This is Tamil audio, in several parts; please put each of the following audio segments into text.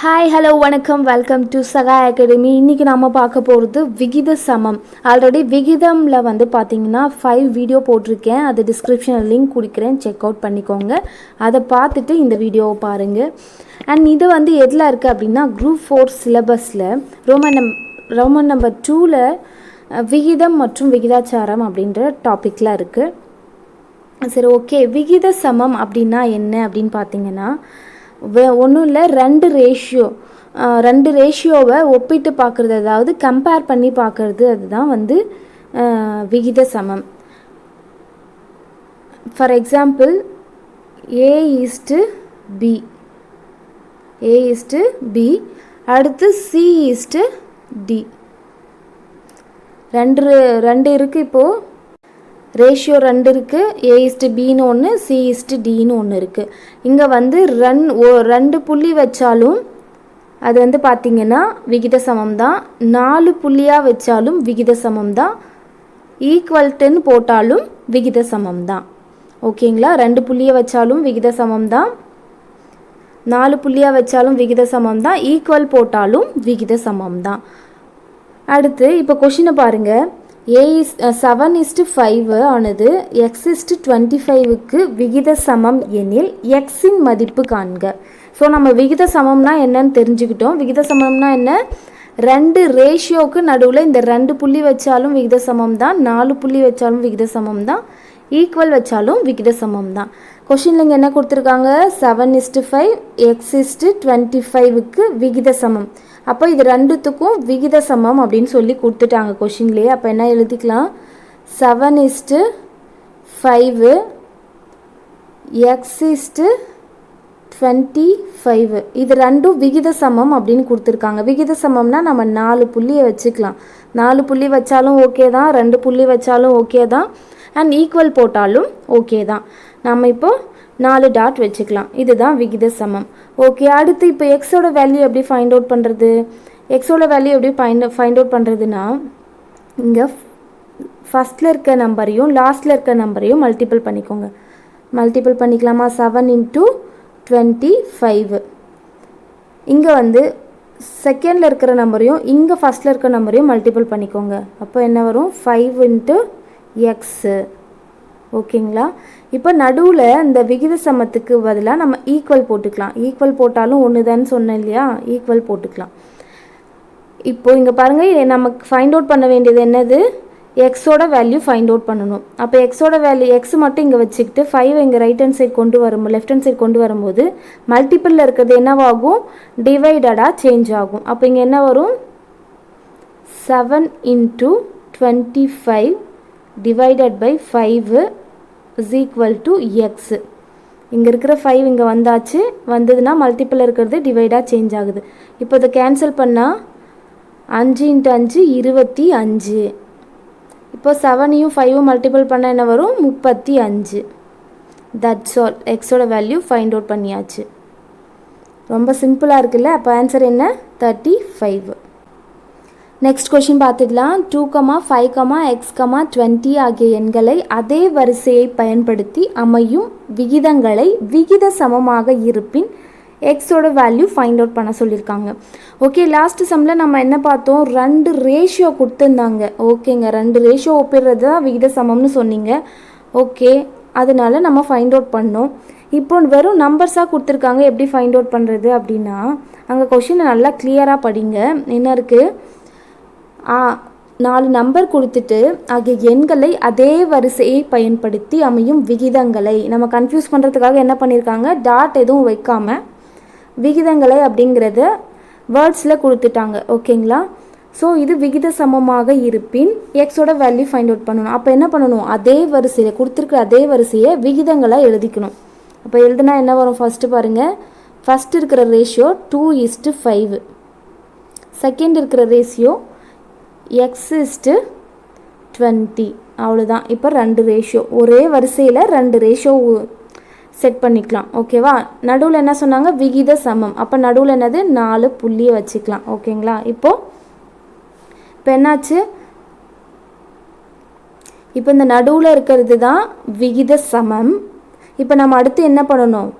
ஹாய் ஹலோ வணக்கம். வெல்கம் டு சகா அகாடமி இன்றைக்கி நம்ம பார்க்க போகிறது விகித சமம். ஆல்ரெடி விகிதமில் வந்து பார்த்தீங்கன்னா ஃபைவ் வீடியோ போட்டிருக்கேன். அது டிஸ்கிரிப்ஷனில் லிங்க் கொடுக்குறேன். செக் அவுட் பண்ணிக்கோங்க. அதை பார்த்துட்டு இந்த வீடியோவை பாருங்கள் அண்ட் இது வந்து எதில் இருக்குது அப்படின்னா குரூப் ஃபோர் சிலபஸில் ரோமன் நம் ரோமன் நம்பர் டூவில் விகிதம் மற்றும் விகிதாச்சாரம் அப்படின்ற டாப்பிக்கில் இருக்குது சரி ஓகே விகித சமம் அப்படின்னா என்ன அப்படின்னு பார்த்தீங்கன்னா ஒன்றும் இல்லை ரெண்டு ரேஷியோ ரெண்டு ரேஷியோவை ஒப்பிட்டு பார்க்குறது அதாவது கம்பேர் பண்ணி பார்க்குறது அதுதான் வந்து விகித சமம். For example A is to B A is to B அடுத்து சி ஈஸ்ட்டு டி ரெண்டு ரெண்டு இருக்குது இப்போது ரேஷியோ ரெண்டு இருக்குது ஏ பின்னு ஒன்று சி இஸ்ட்டு டின்னு ஒன்று இருக்குது இங்கே வந்து ரன் ஓ ரெண்டு புள்ளி வச்சாலும் அது வந்து பார்த்திங்கன்னா விகித சமம் தான். நாலு புள்ளியாக வச்சாலும் விகித சமம் தான். ஈக்குவல்ட்டுன்னு போட்டாலும் விகித சமம் தான். ஓகேங்களா? ரெண்டு புள்ளியை வச்சாலும் விகித சமம் தான். நாலு புள்ளியாக வச்சாலும் விகித சமம் தான். ஈக்குவல் போட்டாலும் விகித சமம் தான். அடுத்து இப்போ கொஷினை பாருங்கள் A is seven is to five ஆனது எக்ஸ் இஸ்டு டுவெண்ட்டி ஃபைவுக்கு விகித சமம் எனில் எக்ஸின் மதிப்பு காண்க. ஸோ நம்ம விகித சமம்னா என்னன்னு தெரிஞ்சுக்கிட்டோம். விகித சமம்னா என்ன? ரெண்டு ரேஷியோவுக்கு நடுவில் இந்த ரெண்டு புள்ளி வச்சாலும் விகித சமம் தான் நாலு புள்ளி வச்சாலும் விகித சமம் தான் ஈக்குவல் வச்சாலும் விகித சமம் தான் கொஷினில் இங்கே என்ன கொடுத்துருக்காங்க? Seven is to five X is to twenty ஃபைவுக்கு விகித சமம் அப்போ இது ரெண்டுத்துக்கும் விகித சமம் அப்படின்னு சொல்லி கொடுத்துட்டாங்க கொஷின்லேயே அப்போ என்ன எழுதிக்கலாம்? Seven is to five X is to twenty five இது ரெண்டும் விகித சமம் அப்படின்னு கொடுத்துருக்காங்க. விகித சமம்னா நம்ம நாலு புள்ளியை வச்சுக்கலாம். நாலு புள்ளி வச்சாலும் ஓகே தான். ரெண்டு புள்ளி வச்சாலும் ஓகே தான். அண்ட் ஈக்குவல் போட்டாலும் ஓகே தான். நம்ம இப்போ நாலு டாட் வச்சுக்கலாம். இதுதான் விகித சமம் ஓகே அடுத்து இப்போ எக்ஸோட வேல்யூ எப்படி ஃபைண்ட் அவுட் பண்ணுறது எக்ஸோட வேல்யூ எப்படி ஃபைண்ட் ஃபைண்ட் அவுட் பண்ணுறதுன்னா இங்கே ஃபஸ்ட்டில் இருக்க நம்பரையும் லாஸ்ட்டில் இருக்க நம்பரையும் மல்டிபிள் பண்ணிக்கோங்க. மல்டிபிள் பண்ணிக்கலாமா? செவன் இன்ட்டு டுவெண்ட்டி ஃபைவ் இங்கே வந்து செகண்டில் இருக்கிற நம்பரையும் இங்கே ஃபஸ்ட்டில் இருக்கிற நம்பரையும் மல்டிபிள் பண்ணிக்கோங்க. அப்போ என்ன வரும்? ஃபைவ் இன்ட்டு எக்ஸு ஓகேங்களா? இப்போ நடுவில் இந்த விகித சமத்துக்கு பதிலாக நம்ம ஈக்குவல் போட்டுக்கலாம். ஈக்குவல் போட்டாலும் ஒன்று தான் சொன்னேன் இல்லையா? ஈக்குவல் போட்டுக்கலாம். இப்போ இங்கே பாருங்கள் நமக்கு ஃபைண்ட் அவுட் பண்ண வேண்டியது என்னது? எக்ஸோட வேல்யூ ஃபைண்ட் அவுட் பண்ணணும். அப்போ எக்ஸோட வேல்யூ எக்ஸ் மட்டும் இங்கே வச்சுக்கிட்டு ஃபைவ் இங்கே ரைட் ஹேண்ட் சைட் கொண்டு வரும் லெஃப்ட் ஹேண்ட் சைட் கொண்டு வரும்போது மல்டிப்பிளில் இருக்கிறது என்னவாகும்? டிவைடடாக சேஞ்ச் ஆகும். அப்போ இங்கே என்ன வரும்? Seven into twenty five divided by five is equal to X இங்கே இருக்கிற ஃபைவ் இங்கே வந்தாச்சு. வந்ததுன்னா மல்டிப்பிள் இருக்கிறது டிவைடாக சேஞ்ச் ஆகுது. இப்போ இதை கேன்சல் பண்ணால் அஞ்சு இன்ட்டு அஞ்சு இருபத்தி அஞ்சு. இப்போ செவனையும் ஃபைவும் மல்டிபிள் பண்ண என்ன வரும்? முப்பத்தி அஞ்சு. தட்ஸ் ஆல் எக்ஸோட வேல்யூ ஃபைண்ட் அவுட் பண்ணியாச்சு. ரொம்ப சிம்பிளாக இருக்குல்ல? அப்போ ஆன்சர் என்ன? தேர்ட்டி ஃபைவ் நெக்ஸ்ட் கொஷின் பார்த்துக்கலாம் two comma five comma X comma twenty ஆகிய எண்களை அதே வரிசையை பயன்படுத்தி அமையும் விகிதங்களை விகித சமமாக இருப்பின் எக்ஸோட வேல்யூ ஃபைண்ட் அவுட் பண்ண சொல்லியிருக்காங்க. ஓகே லாஸ்ட் சம்மில் நம்ம என்ன பார்த்தோம்? ரெண்டு ரேஷியோ கொடுத்துருந்தாங்க. ஓகேங்க ரெண்டு ரேஷியோ ஒப்பிடுறது தான் விகித சமம்னு சொன்னீங்க. ஓகே அதனால நம்ம ஃபைண்ட் அவுட் பண்ணோம். இப்போ வெறும் நம்பர்ஸாக கொடுத்துருக்காங்க. எப்படி ஃபைண்ட் அவுட் பண்ணுறது அப்படின்னா அங்கே கொஷினை நல்லா கிளியராக படிங்க. என்ன இருக்குது நாலு நம்பர் கொடுத்துட்டு ஆகிய எண்களை அதே வரிசையை பயன்படுத்தி அமையும் விகிதங்களை. நம்ம கன்ஃபியூஸ் பண்ணுறதுக்காக என்ன பண்ணியிருக்காங்க டாட் எதுவும் வைக்காமல் விகிதங்களை அப்படிங்கிறத வேர்ட்ஸில் கொடுத்துட்டாங்க. ஓகேங்களா ஸோ இது விகித சமமாக இருப்பின் எக்ஸோட வேல்யூ ஃபைண்ட் அவுட் பண்ணணும். அப்போ என்ன பண்ணணும்? அதே வரிசையில் கொடுத்துருக்குற அதே வரிசையை விகிதங்களாக எழுதிக்கணும். அப்போ எழுதுனா என்ன வரும் ஃபஸ்ட்டு பாருங்கள் ஃபஸ்ட் இருக்கிற ratio two is to five second இருக்கிற ratio X is to twenty அவ்வளோதான் இப்போ ரெண்டு ரேஷியோ ஒரே வரிசையில் ரெண்டு ரேஷியோ செட் பண்ணிக்கலாம். ஓகேவா நடுவில் என்ன சொன்னாங்க? விகித சமம். அப்போ நடுவில் என்னது? நாலு புள்ளியை வச்சுக்கலாம். ஓகேங்களா இப்போது இப்போ என்னாச்சு? இப்போ இந்த நடுவில் இருக்கிறது தான் விகித சமம். இப்போ நம்ம அடுத்து என்ன பண்ணணும்?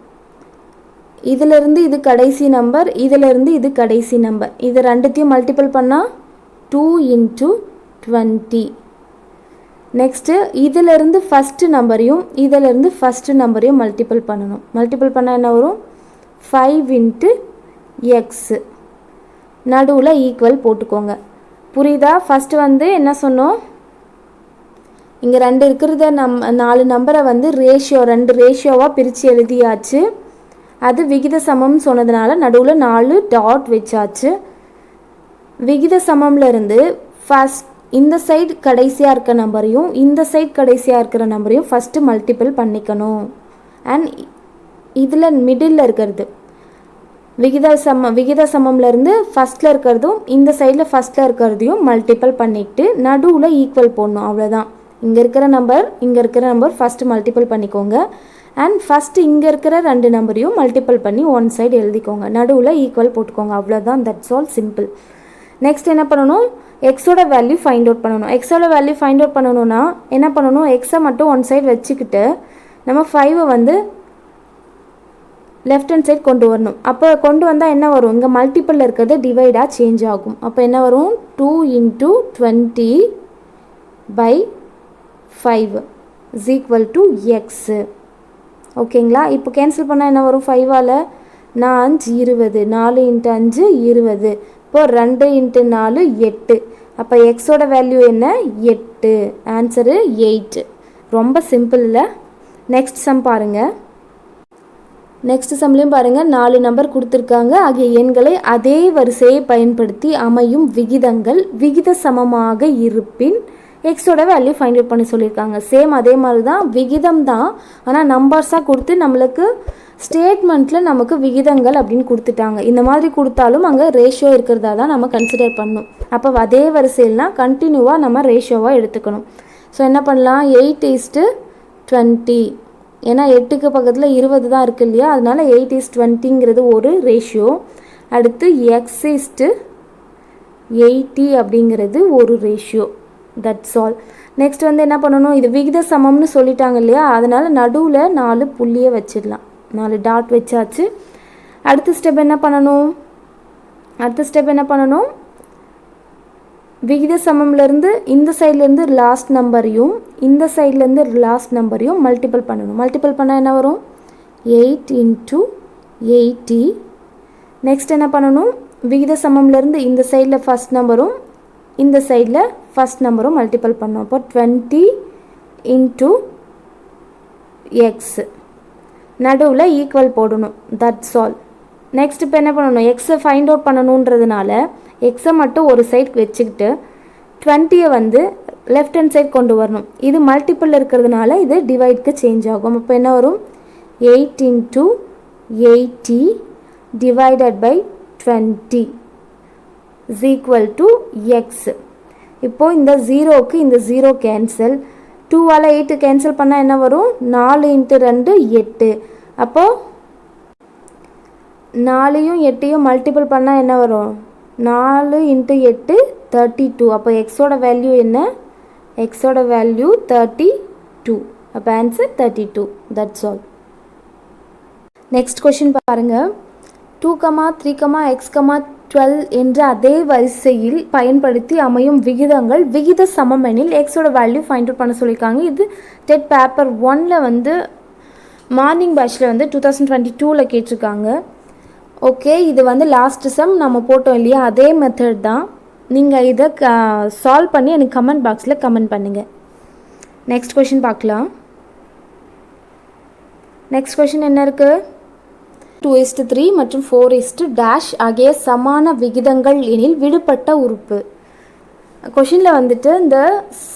இதிலிருந்து இது கடைசி நம்பர் இதிலிருந்து இது கடைசி நம்பர் இது ரெண்டுத்தையும் மல்டிபிள் பண்ணால் டூ இன்ட்டு டுவெண்ட்டி நெக்ஸ்ட்டு இதிலிருந்து ஃபஸ்ட்டு நம்பரையும் இதிலிருந்து ஃபஸ்ட்டு நம்பரையும் மல்டிபிள் பண்ணணும். மல்டிபிள் பண்ணால் என்ன வரும்? ஃபைவ் இன்ட்டு எக்ஸு நடுவில் ஈக்குவல் போட்டுக்கோங்க. புரியுதா? ஃபஸ்ட்டு வந்து என்ன சொன்னோம்? இங்கே ரெண்டு இருக்கிறத நம் நாலு நம்பரை வந்து ரேஷியோ ரெண்டு ரேஷியோவாக பிரித்து எழுதியாச்சு. அது விகித சமம்னு சொன்னதுனால நடுவில் நாலு டாட் வச்சாச்சு. விகித சமம்ல இருந்து ஃபஸ்ட் இந்த சைடு கடைசியாக இருக்க நம்பரையும் இந்த சைடு கடைசியாக இருக்கிற நம்பரையும் ஃபஸ்ட்டு மல்டிபிள் பண்ணிக்கணும். அண்ட் இதில் மிடில் இருக்கிறது. விகித சம விகித சமம்லேருந்து ஃபஸ்ட்டில் இருக்கிறதும் இந்த சைடில் ஃபஸ்ட்டில் இருக்கிறதையும் மல்டிப்பிள் பண்ணிவிட்டு நடுவில் ஈக்குவல் போடணும் அவ்வளோதான் இங்கே இருக்கிற நம்பர் இங்கே இருக்கிற நம்பர் ஃபஸ்ட்டு மல்டிபிள் பண்ணிக்கோங்க. அண்ட் ஃபஸ்ட்டு இங்கே இருக்கிற ரெண்டு நம்பரையும் மல்டிப்பிள் பண்ணி ஒன் சைடு எழுதிக்கோங்க. நடுவில் ஈக்குவல் போட்டுக்கோங்க. அவ்வளோதான் தட்ஸ் ஆல் சிம்பிள் நெக்ஸ்ட் என்ன பண்ணணும்? எக்ஸோட வேல்யூ ஃபைண்ட் அவுட் பண்ணணும். எக்ஸோட வேல்யூ ஃபைண்ட் அவுட் பண்ணணும்னா என்ன பண்ணணும்? எக்ஸை மட்டும் ஒன் சைடு வச்சுக்கிட்டு நம்ம ஃபைவை வந்து லெஃப்ட் ஹேண்ட் சைட் கொண்டு வரணும். அப்போ கொண்டு வந்தால் என்ன வரும்? இங்கே மல்டிப்பிளில் இருக்கிறது டிவைடாக சேஞ்ச் ஆகும். அப்போ என்ன வரும்? Two into twenty by five is equal to X ஓகேங்களா இப்போ கேன்சல் பண்ணால் என்ன வரும்? ஃபைவால் நான் அஞ்சு இருபது நாலு இன்ட்டு அஞ்சு இருபது. இப்போ ரெண்டு இன்ட்டு நாலு எட்டு. அப்போ எக்ஸோட வேல்யூ என்ன? எட்டு. ஆன்சரு எயிட்டு ரொம்ப சிம்பிள் இல்லை. நெக்ஸ்ட் சம் பாருங்கள் நெக்ஸ்ட் சம்லையும் பாருங்கள் நாலு நம்பர் கொடுத்துருக்காங்க. ஆகிய எண்களை அதே வரிசையை பயன்படுத்தி அமையும் விகிதங்கள் விகித சமமாக இருப்பின் எக்ஸோட வேல்யூ ஃபைண்ட் அவுட் பண்ணி சொல்லியிருக்காங்க. சேம் அதே மாதிரி தான் விகிதம் தான். ஆனால் நம்பர்ஸாக கொடுத்து நம்மளுக்கு ஸ்டேட்மெண்ட்டில் நமக்கு விகிதங்கள் அப்படின்னு கொடுத்துட்டாங்க. இந்த மாதிரி கொடுத்தாலும் அங்கே ரேஷியோ இருக்கிறதா தான் நம்ம கன்சிடர் பண்ணணும். அப்போ அதே வரிசையில்னா கண்டினியூவாக நம்ம ரேஷியோவாக எடுத்துக்கணும். ஸோ என்ன பண்ணலாம்? எயிட் ஈஸ்ட்டு டுவெண்ட்டி ஏன்னா எட்டுக்கு பக்கத்தில் இருபது தான் இருக்குது இல்லையா? அதனால எயிட் இஸ் டுவெண்ட்டிங்கிறது ஒரு ரேஷியோ அடுத்து எக்ஸ் இஸ்ட்டு எயிட்டி அப்படிங்கிறது ஒரு ரேஷியோ தட்ஸ் ஆல் நெக்ஸ்ட் வந்து என்ன பண்ணணும்? இது விகித சமம்னு சொல்லிட்டாங்க இல்லையா? அதனால் நடுவில் நாலு புள்ளியை வச்சிடலாம். நாலு டாட் வச்சாச்சு. அடுத்த ஸ்டெப் என்ன பண்ணணும்? அடுத்த ஸ்டெப் என்ன பண்ணணும்? விகித சமம்லேருந்து இந்த சைட்லேருந்து லாஸ்ட் நம்பரையும் இந்த சைட்லேருந்து லாஸ்ட் நம்பரையும் மல்டிபிள் பண்ணணும். மல்டிபிள் பண்ணால் என்ன வரும்? எயிட் இன்ட்டு எயிட்டி நெக்ஸ்ட் என்ன பண்ணணும்? விகித சமம்லேருந்து இந்த சைடில் ஃபஸ்ட் நம்பரும் இந்த சைடில் ஃபஸ்ட் நம்பரும் மல்டிபிள் பண்ணோம் அப்போ டுவெண்ட்டி இன்ட்டு எக்ஸு நடுவில் ஈக்குவல் போடணும். தட்ஸ் ஆல் நெக்ஸ்ட் இப்போ என்ன பண்ணணும்? எக்ஸை ஃபைண்ட் அவுட் பண்ணணுன்றதுனால எக்ஸை மட்டும் ஒரு சைட் வச்சுக்கிட்டு டுவெண்ட்டியை வந்து லெஃப்ட் ஹேண்ட் சைட் கொண்டு வரணும். இது மல்டிப்பிள் இருக்கிறதுனால இது டிவைட்க்கு சேஞ்ச் ஆகும். அப்போ என்ன வரும்? Eight into eighty divided by twenty is equal to X இப்போது இந்த ஜீரோவுக்கு இந்த ஜீரோ கேன்சல் டூவால் எயிட்டு கேன்சல் பண்ணால் என்ன வரும்? நாலு இன்ட்டு ரெண்டு எட்டு. அப்போது நாலையும் எட்டையும் மல்டிபிள் பண்ணால் என்ன வரும்? நாலு இன்ட்டு எட்டு தேர்ட்டி டூ அப்போ எக்ஸோட வேல்யூ என்ன? எக்ஸோட வேல்யூ தேர்ட்டி டூ அப்போ answer thirty two that's all next question பாருங்கள் two comma three comma X comma twelve என்ற அதே வரிசையில் பயன்படுத்தி அமையும் விகிதங்கள் விகித சமமெனில் எக்ஸோட வேல்யூ ஃபைண்ட் அவுட் பண்ண சொல்லியிருக்காங்க. இது டெட் பேப்பர் ஒனில் வந்து மார்னிங் பேட்சில் வந்து டூ தௌசண்ட் டுவெண்ட்டி டூவில் கேட்டிருக்காங்க. ஓகே இது வந்து லாஸ்ட் சம் நம்ம போட்டோம் இல்லையா? அதே மெத்தட் தான். நீங்கள் இதை க சால்வ் பண்ணி எனக்கு கமெண்ட் பாக்ஸில் கமெண்ட் பண்ணுங்கள் நெக்ஸ்ட் கொஷின் பார்க்கலாம். நெக்ஸ்ட் கொஷின் என்ன இருக்குது டூ இஸ்டு த்ரீ மற்றும் ஃபோர் இஸ்டு டேஷ் ஆகிய சமான விகிதங்கள் எனில் விடுபட்ட உறுப்பு. கொஷினில் வந்துட்டு இந்த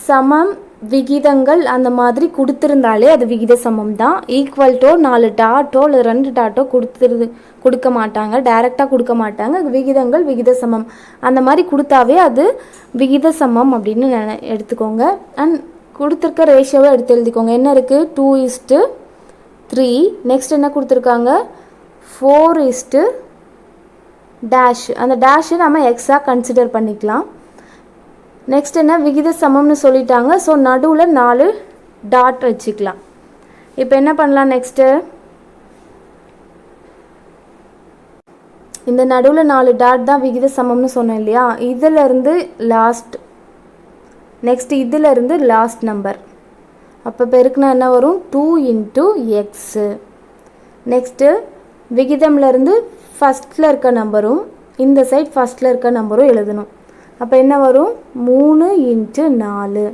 சமம் விகிதங்கள் அந்த மாதிரி கொடுத்துருந்தாலே அது விகித சமம் தான். ஈக்குவல்ட்டோ நாலு டாட்டோ இல்லை ரெண்டு டாட்டோ கொடுத்துருது கொடுக்க மாட்டாங்க. டைரெக்டாக கொடுக்க மாட்டாங்க. விகிதங்கள் விகித சமம். அந்த மாதிரி கொடுத்தாவே அது விகித சமம் அப்படின்னு நினை எடுத்துக்கோங்க. அண்ட் கொடுத்துருக்க ரேஷியோவை எடுத்து எழுதிக்கோங்க. என்ன இருக்குது டூ இஸ்ட்டு த்ரீ நெக்ஸ்ட் என்ன கொடுத்துருக்காங்க? ஃபோர் இஸ்ட்டு டேஷ் அந்த டேஷை நம்ம எக்ஸாக கன்சிடர் பண்ணிக்கலாம். நெக்ஸ்ட் என்ன? விகித சமம்னு சொல்லிட்டாங்க. ஸோ நடுவில் நாலு டாட் வச்சுக்கலாம். இப்போ என்ன பண்ணலாம் நெக்ஸ்ட்டு இந்த நடுவில் நாலு டாட் தான் விகித சமம்னு சொன்னேன் இல்லையா? இதிலிருந்து லாஸ்ட் நெக்ஸ்ட் இதிலிருந்து லாஸ்ட் நம்பர் அப்போ பெருக்குனா என்ன வரும்? டூ இன்ட்டு எக்ஸு நெக்ஸ்ட்டு விகிதம்லேருந்து ஃபஸ்ட்டில் இருக்க நம்பரும் இந்த சைட் ஃபஸ்ட்டில் இருக்க நம்பரும் எழுதணும். அப்போ என்ன வரும்? மூணு இன்ட்டு நாலு.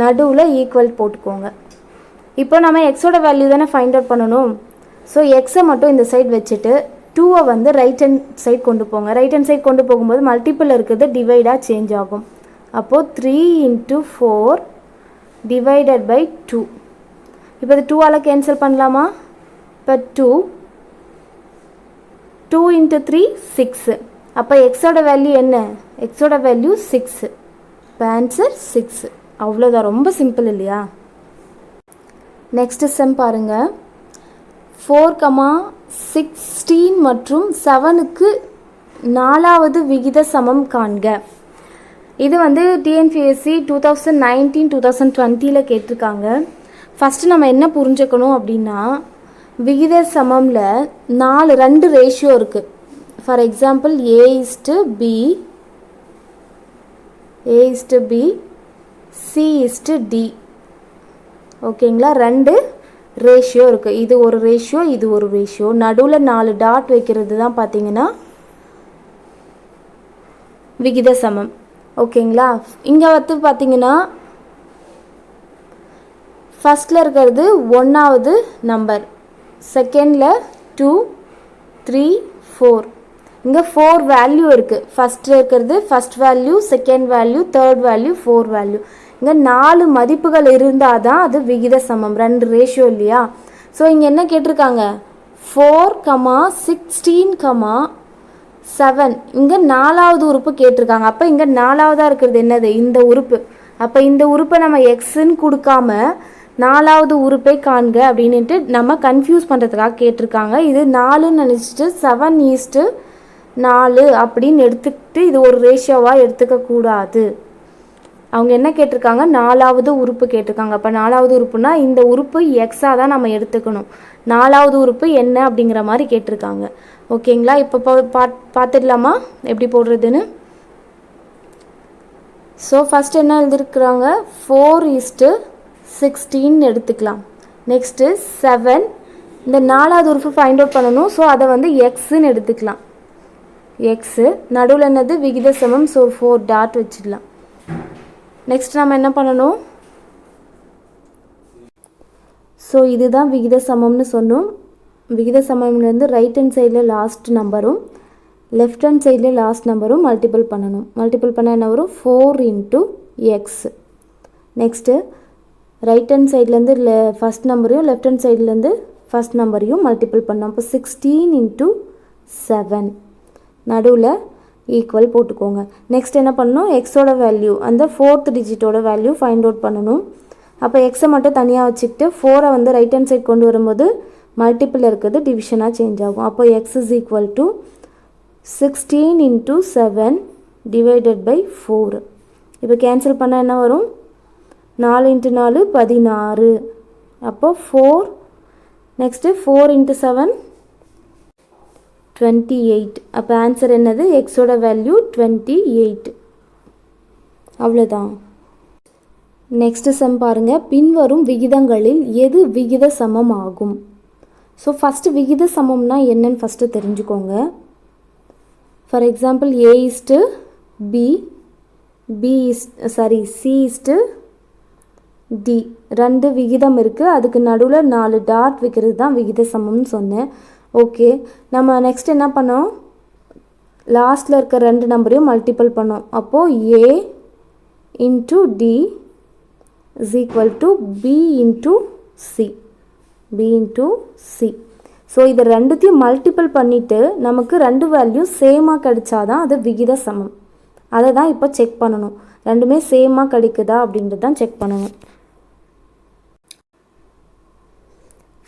நடுவில் ஈக்குவல் போட்டுக்கோங்க. இப்போ நம்ம எக்ஸோட வேல்யூ தானே ஃபைண்ட் அவுட் பண்ணணும்? ஸோ எக்ஸை மட்டும் இந்த சைட் வச்சுட்டு டூவை வந்து ரைட் ஹேண்ட் சைட் கொண்டு போங்க. ரைட் ஹேண்ட் சைட் கொண்டு போகும்போது மல்டிப்பிள் இருக்கிறது டிவைடாக சேஞ்ச் ஆகும். அப்போது three into four divided by two இப்போ இது டூவால் கேன்சல் பண்ணலாமா? இப்போ two two into three six அப்போ எக்ஸோட வேல்யூ என்ன? எக்ஸோட வேல்யூ சிக்ஸு இப்போ ஆன்சர் சிக்ஸு அவ்வளோதான் ரொம்ப சிம்பிள் இல்லையா? நெக்ஸ்ட் செம் பாருங்கள் ஃபோர் கமா சிக்ஸ்டீன் மற்றும் செவனுக்கு நாலாவது விகித சமம் காண்க. இது வந்து TNPSC two thousand nineteen two thousand டுவெண்ட்டியில் கேட்டிருக்காங்க. ஃபஸ்ட்டு நம்ம என்ன புரிஞ்சுக்கணும் அப்படின்னா விகித சமமில் நாலு ரெண்டு ரேஷியோ இருக்குது for example A is to B A is to B C is to D ஓகேங்களா ரெண்டு ரேஷியோ இருக்குது இது ஒரு ரேஷியோ இது ஒரு ரேஷியோ நடுவில் நாலு டாட் வைக்கிறது தான் பார்த்தீங்கன்னா விகித சமம். ஓகேங்களா இங்கே வந்து பார்த்தீங்கன்னா ஃபஸ்ட்டில் இருக்கிறது ஒன்றாவது நம்பர் செகண்டில் டூ த்ரீ ஃபோர் இங்கே ஃபோர் வேல்யூ இருக்குது ஃபஸ்ட்டு இருக்கிறது first value second value third value four value இங்கே நாலு மதிப்புகள் இருந்தால் தான் அது விகித சமம் ரெண்டு ரேஷியோ இல்லையா? ஸோ இங்கே என்ன கேட்டிருக்காங்க? Four comma sixteen comma seven இங்கே நாலாவது உறுப்பு கேட்டிருக்காங்க. அப்போ இங்கே நாலாவதாக இருக்கிறது என்னது? இந்த உறுப்பு. அப்போ இந்த உறுப்பை நம்ம எக்ஸுன்னு கொடுக்காம நாலாவது உறுப்பை காண்க அப்படின்ட்டு நம்ம கன்ஃபியூஸ் பண்ணுறதுக்காக கேட்டிருக்காங்க. இது நாலுன்னு நினச்சிட்டு செவன் ஈஸ்ட்டு நாலு அப்படின்னு எடுத்துக்கிட்டு இது ஒரு ரேஷியோவாக எடுத்துக்கக்கூடாது அவங்க என்ன கேட்டிருக்காங்க? நாலாவது உறுப்பு கேட்டிருக்காங்க. அப்போ நாலாவது உறுப்புனா இந்த உறுப்பு எக்ஸாக தான் நம்ம எடுத்துக்கணும். நாலாவது உறுப்பு என்ன அப்படிங்கிற மாதிரி கேட்டிருக்காங்க. ஓகேங்களா? இப்போ பா பார்த்துடலாமா? எப்படி போடுறதுன்னு? ஸோ ஃபஸ்ட் என்ன எழுதிருக்கிறாங்க? ஃபோர் ஈஸ்ட்டு சிக்ஸ்டீன் எடுத்துக்கலாம். நெக்ஸ்ட்டு செவன் இந்த நாலாவது உறுப்பு ஃபைண்ட் அவுட் பண்ணணும். ஸோ அதை வந்து எக்ஸுன்னு எடுத்துக்கலாம். எக்ஸு நடுவில் என்னது? விகித சமம் ஸோ ஃபோர் டாட் வச்சிடலாம். நெக்ஸ்ட் நம்ம என்ன பண்ணணும்? ஸோ இதுதான் விகித சமம்னு சொன்னோம் விகித சமம்லேருந்து ரைட் ஹேண்ட் சைடில் லாஸ்ட் நம்பரும் லெஃப்ட் ஹேண்ட் சைடில் லாஸ்ட் நம்பரும் மல்டிபிள் பண்ணணும். மல்டிபிள் பண்ண என்ன வரும்? Four into x next right hand சைட்லேருந்து லெ ஃபஸ்ட் நம்பரையும் லெஃப்ட் ஹேண்ட் சைட்லேருந்து ஃபஸ்ட் நம்பரையும் மல்டிபிள் பண்ணோம். அப்போ சிக்ஸ்டீன் இன்ட்டு செவன் நடுவில் ஈக்குவல் போட்டுக்கோங்க. நெக்ஸ்ட் என்ன பண்ணணும்? எக்ஸோட வேல்யூ அந்த ஃபோர்த் டிஜிட்டோட வேல்யூ ஃபைண்ட் அவுட் பண்ணணும். அப்போ எக்ஸை மட்டும் தனியாக வச்சுக்கிட்டு ஃபோரை வந்து ரைட் ஹேண்ட் சைட் கொண்டு வரும்போது மல்டிப்பிள் இருக்கிறது டிவிஷனாக சேஞ்ச் ஆகும். அப்போ x is equal to sixteen into seven divided by four இப்போ கேன்சல் பண்ணால் என்ன வரும்? நாலு இன்ட்டு நாலு பதினாறு. அப்போ four next four into seven twenty eight அப்போ ஆன்சர் என்னது? எக்ஸோட வேல்யூ டுவெண்ட்டி எயிட் அவ்வளோதான். நெக்ஸ்ட்டு சம் பாருங்கள் பின்வரும் விகிதங்களில் எது விகித சமம் ஆகும் ஸோ ஃபஸ்ட்டு விகித சமம்னா என்னன்னு ஃபஸ்ட்டு தெரிஞ்சுக்கோங்க. For example A is to B B is sorry C is to D ரெண்டு விகிதம் இருக்குது அதுக்கு நடுவில் நாலு டாட் வைக்கிறது தான் விகித சமம்னு சொன்னேன். ஓகே நம்ம நெக்ஸ்ட் என்ன பண்ணோம்? லாஸ்ட்டில் இருக்க ரெண்டு நம்பரையும் மல்டிபிள் பண்ணோம். அப்போது A into D is equal to B into C B into C so இதை ரெண்டுத்தையும் மல்டிபிள் பண்ணிவிட்டு நமக்கு ரெண்டு வேல்யூ சேமாக கிடைச்சாதான் அது விகித சமம் அதை தான் இப்போ செக் பண்ணணும். ரெண்டுமே சேமாக கிடைக்குதா அப்படின்றது தான் செக் பண்ணணும்.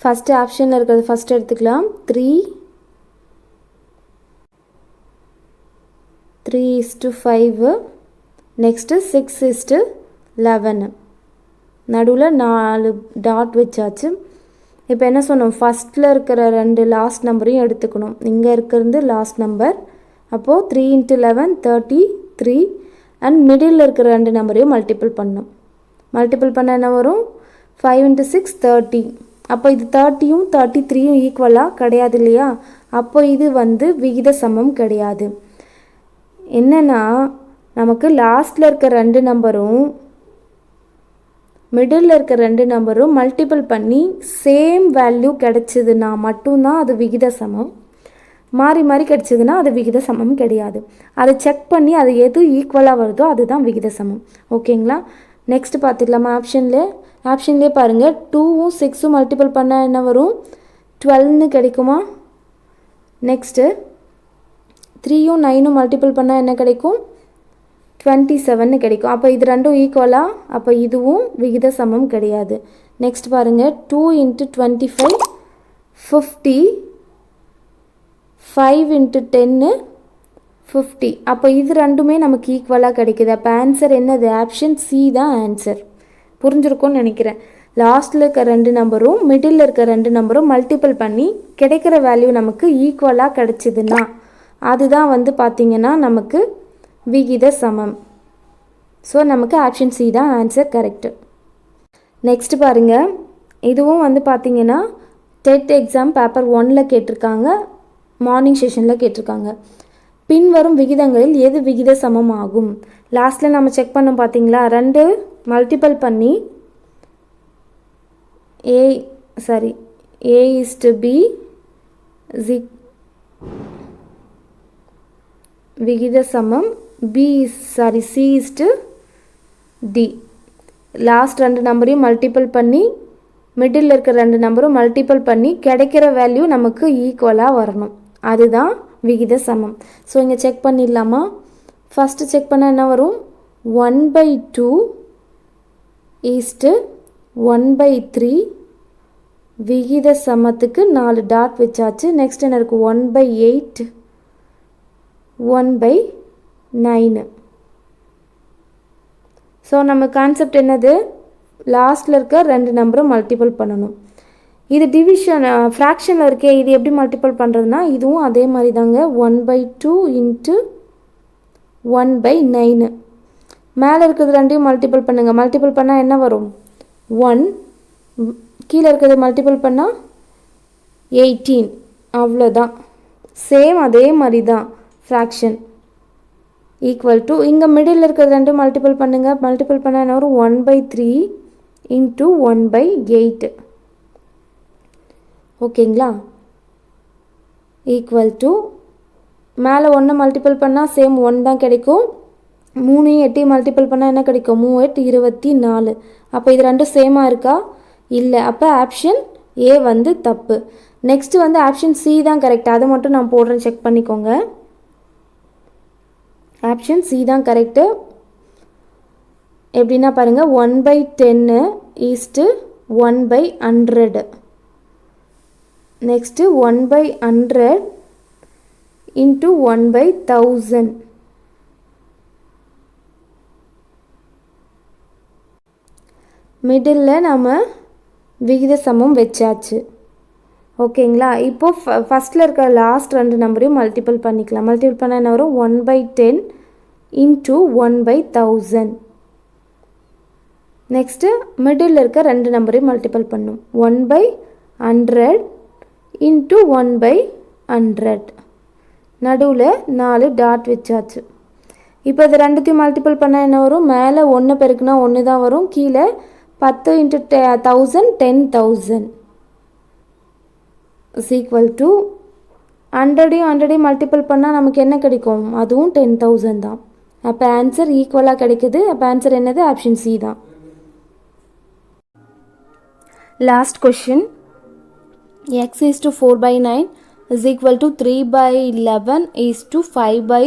ஃபஸ்ட்டு ஆப்ஷனில் இருக்கிறது. ஃபஸ்ட் எடுத்துக்கலாம். Three three is to five next six is to eleven நடுவில் நாலு டாட் வச்சாச்சு. இப்போ என்ன சொன்னோம்? ஃபஸ்ட்டில் இருக்கிற ரெண்டு லாஸ்ட் நம்பரையும் எடுத்துக்கணும். இங்கே இருக்கிறது லாஸ்ட் நம்பர் அப்போது three into eleven thirty three and middle இருக்கிற ரெண்டு நம்பரையும் மல்டிபிள் பண்ணும். மல்டிபிள் பண்ண என்ன வரும்? ஃபைவ் இன்ட்டு சிக்ஸ் தேர்ட்டி அப்போ இது தேர்ட்டியும் தேர்ட்டி த்ரீயும் ஈக்குவலாக கிடையாது இல்லையா? அப்போ இது வந்து விகித சமம் கிடையாது. என்னென்னா நமக்கு லாஸ்ட்டில் இருக்க ரெண்டு நம்பரும் மிடில் இருக்க ரெண்டு நம்பரும் மல்டிபிள் பண்ணி சேம் வேல்யூ கிடச்சிதுன்னா மட்டும்தான் அது விகித சமம் மாறி மாறி கிடச்சிதுன்னா அது விகித சமம் கிடையாது. அதை செக் பண்ணி அது எது ஈக்குவலாக வருதோ அதுதான் விகித சமம் ஓகேங்களா நெக்ஸ்ட் பார்த்துக்கலாமா ஆப்ஷனில் ஆப்ஷன்லேயே பாருங்கள் டூவும் சிக்ஸும் மல்டிபிள் பண்ணால் என்ன வரும்? டுவெல்னு கிடைக்குமா? நெக்ஸ்ட்டு த்ரீயும் நைனும் மல்டிபிள் பண்ணால் என்ன கிடைக்கும்? டுவெண்ட்டி செவன்னு கிடைக்கும். அப்போ இது ரெண்டும் ஈக்குவலாக அப்போ இதுவும் விகித சமம் கிடையாது. நெக்ஸ்ட் பாருங்கள் two into twenty five fifty five into ten fifty அப்போ இது ரெண்டுமே நமக்கு ஈக்குவலாக கிடைக்குது. அப்போ ஆன்சர் என்னது? ஆப்ஷன் சி தான் ஆன்சர் புரிஞ்சிருக்கும்னு நினைக்கிறேன். லாஸ்ட்டில் இருக்க ரெண்டு நம்பரும் மிடில் இருக்க ரெண்டு நம்பரும் மல்டிபிள் பண்ணி கிடைக்கிற வேல்யூ நமக்கு ஈக்குவலாக கிடைச்சிதுன்னா அதுதான் வந்து பார்த்திங்கன்னா நமக்கு விகித சமம். ஸோ நமக்கு ஆப்ஷன் சி தான் ஆன்சர் கரெக்டு நெக்ஸ்ட் பாருங்கள் இதுவும் வந்து பார்த்திங்கன்னா டெட் எக்ஸாம் பேப்பர் ஒனில் கேட்டிருக்காங்க மார்னிங் செஷனில் கேட்டிருக்காங்க. பின்வரும் விகிதங்களில் எது விகித சமம் ஆகும் லாஸ்ட்டில் நம்ம செக் பண்ணோம் பார்த்தீங்களா ரெண்டு மல்டிபிள் பண்ணி A sorry A is to B G விகித சமம். B is sorry C is to D last ரெண்டு நம்பரையும் மல்டிபிள் பண்ணி மிடில் இருக்கிற ரெண்டு நம்பரும் மல்டிபிள் பண்ணி கிடைக்கிற வேல்யூ நமக்கு ஈக்குவலாக வரணும். அதுதான் விகித சமம். ஸோ இங்கே செக் பண்ணிடலாமா? ஃபஸ்ட்டு செக் பண்ணால் என்ன வரும்? One by two is to one by three விகித சமத்துக்கு நாலு டாட் வச்சாச்சு. நெக்ஸ்ட் என்ன இருக்குது one by eight one by nine. So நம்ம கான்செப்ட் என்னது? லாஸ்ட்டில் இருக்க ரெண்டு நம்பரும் மல்டிபிள் பண்ணணும். இது டிவிஷன் ஃப்ராக்ஷனில் இருக்கே இது எப்படி மல்டிபிள் பண்ணுறதுனா இதுவும் அதே மாதிரி தாங்க. One by two into one by nine. மேலே இருக்கிறது ரெண்டையும் மல்டிபிள் பண்ணுங்கள் மல்டிபிள் பண்ணால் என்ன வரும்? ஒன் கீழே இருக்கிறது மல்டிபிள் பண்ணால் எயிட்டீன் அவ்வளோதான் சேம் அதே மாதிரி தான் ஃப்ராக்ஷன் ஈக்குவல் டு இங்கே மிடில் இருக்கிறது ரெண்டும் மல்டிபிள் பண்ணுங்கள் மல்டிபிள் பண்ணால் என்ன வரும்? One by three into one by eight ஓகேங்களா ஈக்குவல் டு மேலே ஒன்று மல்டிபிள் பண்ணால் சேம் ஒன் தான் கிடைக்கும். மூணையும் எட்டையும் மல்டிபிள் பண்ணால் என்ன கிடைக்கும்? மூவெட்டு இருபத்தி நாலு. அப்போ இது ரெண்டும் சேமாக இருக்கா? இல்லை. அப்போ ஆப்ஷன் ஏ வந்து தப்பு. நெக்ஸ்ட்டு வந்து ஆப்ஷன் சி தான் கரெக்ட் அதை மட்டும் நான் போடுறேன். செக் பண்ணிக்கோங்க. ஆப்ஷன் சி தான் கரெக்டு எப்படின்னா பாருங்கள் one by ten is to one by hundred next one by hundred into one by thousand middle நம்ம விகித சமம் வச்சாச்சு. ஓகேங்களா? இப்போது ஃப ஃபஸ்ட்டில் இருக்கிற லாஸ்ட் ரெண்டு நம்பரையும் மல்டிபிள் பண்ணிக்கலாம். மல்டிபிள் பண்ண என்ன வரும்? One by ten into one by thousand next middle இருக்க ரெண்டு நம்பரையும் மல்டிபிள் பண்ணும். One by hundred into one by hundred நடுவில் நாலு டாட் வச்சாச்சு. இப்போ இது ரெண்டுத்தையும் மல்டிபிள் பண்ணால் என்ன வரும்? மேலே ஒன்று பெருக்குனா ஒன்று தான் வரும். கீழே பத்து இன்ட்டு டெ thousand ten thousand is equal to ஹண்ட்ரடையும் ஹண்ட்ரடையும் மல்டிபிள் பண்ணால் நமக்கு என்ன கிடைக்கும்? அதுவும் டென் தௌசண்ட் தான். அப்போ ஆன்சர் ஈக்குவலாக கிடைக்குது. அப்போ ஆன்சர் என்னது? ஆப்ஷன் சி தான். Last question x is to four by nine is equal to three by eleven is to five by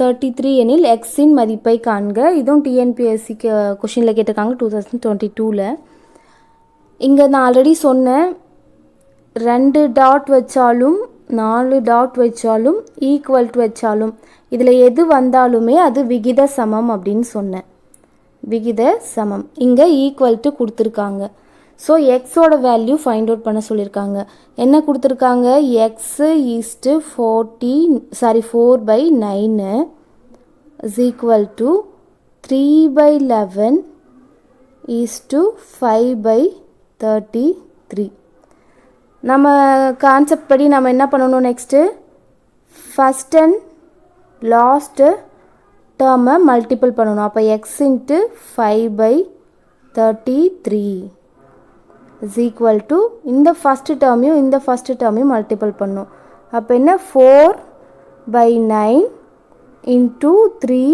thirty three எனில் எக்ஸின் மதிப்பை காண்க. இதுவும் டிஎன்பிஎஸ்சிக்கு கொஷினில் uh, கேட்டிருக்காங்க டூ தௌசண்ட் டுவெண்ட்டி டூவில் இங்கே நான் ஆல்ரெடி சொன்னேன். ரெண்டு டாட் வச்சாலும் நாலு டாட் வச்சாலும் ஈக்குவல் டு வச்சாலும் இதில் எது வந்தாலுமே அது விகித சமம் அப்படின்னு சொன்னேன். விகித சமம். இங்கே ஈக்குவல் டு கொடுத்துருக்காங்க. ஸோ எக்ஸோட வேல்யூ ஃபைண்ட் அவுட் பண்ண சொல்லியிருக்காங்க என்ன கொடுத்துருக்காங்க? X is to forty sorry four by nine is equal to 3 by 11 is to 5 by 33 நம்ம கான்செப்ட் படி நம்ம என்ன பண்ணணும் நெக்ஸ்ட்டு ஃபஸ்ட் அண்ட் லாஸ்ட்டு டேர்மை மல்டிபிள் பண்ணணும். அப்போ x into five by thirty three is equal to இந்த ஃபஸ்ட்டு டேர்மையும் இந்த ஃபஸ்ட்டு டேர்மையும் மல்டிபிள் பண்ணும். அப்போ என்ன? Four by nine into three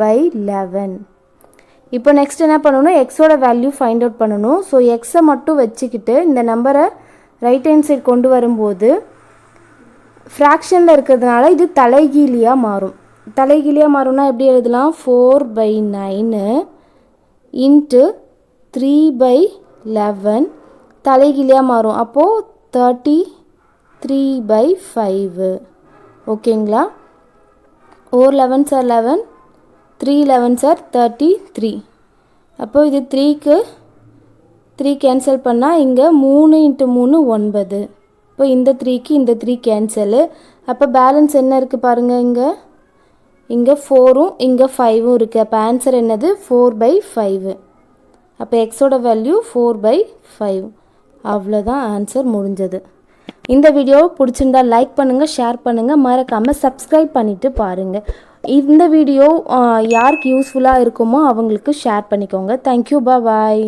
by eleven இப்போ நெக்ஸ்ட் என்ன பண்ணணும்? எக்ஸோட வேல்யூ ஃபைண்ட் அவுட் பண்ணணும். ஸோ எக்ஸை மட்டும் வச்சுக்கிட்டு இந்த நம்பரை ரைட் ஹேண்ட் சைட் கொண்டு வரும்போது ஃப்ராக்ஷனில் இருக்கிறதுனால இது தலைகீழியாக மாறும். தலைகீழியாக மாறும்னா எப்படி எழுதலாம்? Four by nine into three by eleven தலைகீழியாக மாறும். அப்போது தேர்ட்டி த்ரீ பை ஃபைவு ஓகேங்களா? Or eleven sir eleven three eleven sir thirty three அப்போது இது த்ரீக்கு த்ரீ கேன்சல் பண்ணால் இங்கே மூணு இன்ட்டு மூணு ஒன்பது. இப்போ இந்த த்ரீக்கு இந்த த்ரீ கேன்சலு அப்போ பேலன்ஸ் என்ன இருக்குது பாருங்கள் இங்கே? இங்கே ஃபோரும் இங்கே ஃபைவும் இருக்குது அப்போ ஆன்சர் என்னது? ஃபோர் பை ஃபைவு அப்போ எக்ஸோட வேல்யூ ஃபோர் பை ஃபைவ் அவ்வளோதான் ஆன்சர் முடிஞ்சது. இந்த வீடியோ பிடிச்சிருந்தா லைக் பண்ணுங்கள் ஷேர் பண்ணுங்கள் மறக்காமல் சப்ஸ்கிரைப் பண்ணிவிட்டு பாருங்கள் இந்த வீடியோ யாருக்கு யூஸ்ஃபுல்லாக இருக்குமோ அவங்களுக்கு ஷேர் பண்ணிக்கோங்க. Thank you bye